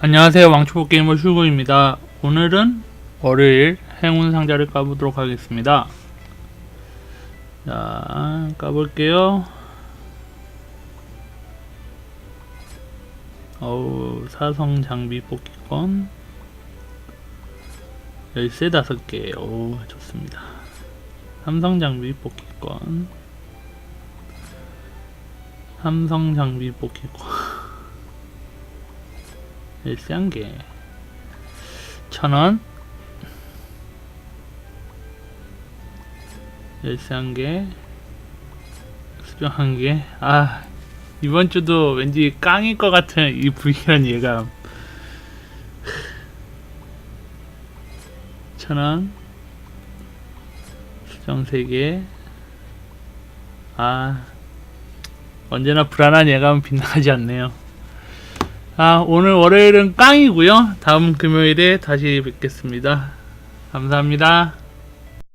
안녕하세요. 왕초보 게이머 슈고입니다. 오늘은 월요일 행운 상자를 까보도록 하겠습니다. 자 까볼게요. 어우 사성 장비 뽑기권. 열쇠 다섯 개오 좋습니다. 삼성 장비 뽑기권. 삼성 장비 뽑기권 열쇠 한 개. 천 원. 열쇠 한 개. 수정 한 개. 아, 이번 주도 왠지 깡일 것 같은 이 불길한 예감. 천 원. 수정 세 개. 아, 언제나 불안한 예감은 빗나가지 않네요. 아, 오늘 월요일은 깡이고요. 다음 금요일에 다시 뵙겠습니다. 감사합니다.